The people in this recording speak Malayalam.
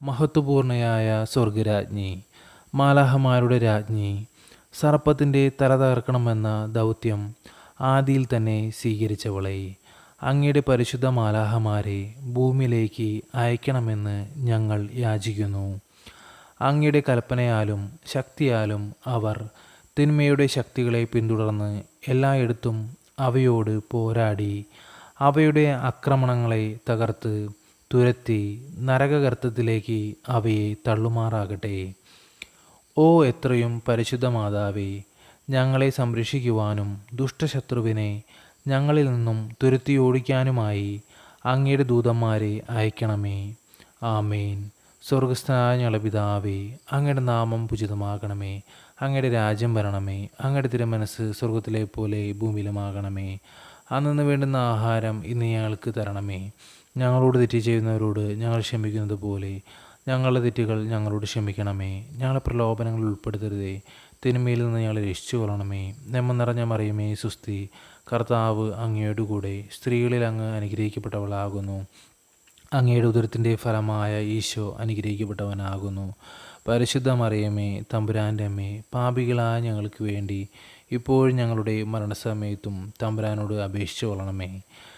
മഹത്വപൂർണയായ സ്വർഗരാജ്ഞി മാലാഹമാരുടെ രാജ്ഞി സർപ്പത്തിന്റെ തല തകർക്കണമെന്ന ദൗത്യം ആദിയിൽ തന്നെ സ്വീകരിച്ചവളെ അങ്ങയുടെ പരിശുദ്ധ മാലാഹമാരെ ഭൂമിയിലേക്ക് അയക്കണമെന്ന് ഞങ്ങൾ യാചിക്കുന്നു. അങ്ങയുടെ കൽപ്പനയാലും ശക്തിയാലും അവർ തിന്മയുടെ ശക്തികളെ പിന്തുടർന്ന് എല്ലായിടത്തും അവയോട് പോരാടി അവയുടെ ആക്രമണങ്ങളെ തകർത്ത് തുരത്തി നരകകർത്തത്തിലേക്ക് അവയെ തള്ളുമാറാകട്ടെ. ഓ എത്രയും പരിശുദ്ധ മാതാവേ ഞങ്ങളെ സംരക്ഷിക്കുവാനും ദുഷ്ടശത്രുവിനെ ഞങ്ങളിൽ നിന്നും തുരുത്തിയോടിക്കാനുമായി അങ്ങയുടെ ദൂതന്മാരെ അയക്കണമേ. ആമേൻ. സ്വർഗസ്ഥനായ ഞങ്ങളുടെ പിതാവേ അങ്ങയുടെ നാമം പുചിതമാകണമേ അങ്ങയുടെ രാജ്യം വരണമേ. അങ്ങയുടെ തിരുമനസ് സ്വർഗത്തിലെ പോലെ ഭൂമിയിലുമാകണമേ. അന്നു വേണ്ടുന്ന ആഹാരം ഇന്ന് ഞങ്ങൾക്ക് തരണമേ. ഞങ്ങളോട് തെറ്റ് ചെയ്യുന്നവരോട് ഞങ്ങൾ ക്ഷമിക്കുന്നത് പോലെ ഞങ്ങളുടെ തെറ്റുകൾ ഞങ്ങളോട് ക്ഷമിക്കണമേ. ഞങ്ങളെ പ്രലോഭനങ്ങൾ ഉൾപ്പെടുത്തരുതേ. തിന്മയിൽ നിന്ന് ഞങ്ങളെ രക്ഷിച്ചു കൊള്ളണമേ നെമ്മ നിറഞ്ഞ മറിയമേ സുസ്തി കർത്താവ് അങ്ങയോട് കൂടെ സ്ത്രീകളിൽ അങ്ങ് അനുഗ്രഹിക്കപ്പെട്ടവളാകുന്നു. അങ്ങയുടെ ഉദരത്തിന്റെ ഫലമായ ഈശോ അനുഗ്രഹിക്കപ്പെട്ടവനാകുന്നു. പരിശുദ്ധ മറിയമേ തമ്പുരാന്റെ അമ്മേ പാപികളായ ഞങ്ങൾക്ക് വേണ്ടി ഇപ്പോഴും ഞങ്ങളുടെ മരണസമയത്തും തമ്പുരാനോട് അപേക്ഷിച്ചു കൊള്ളണമേ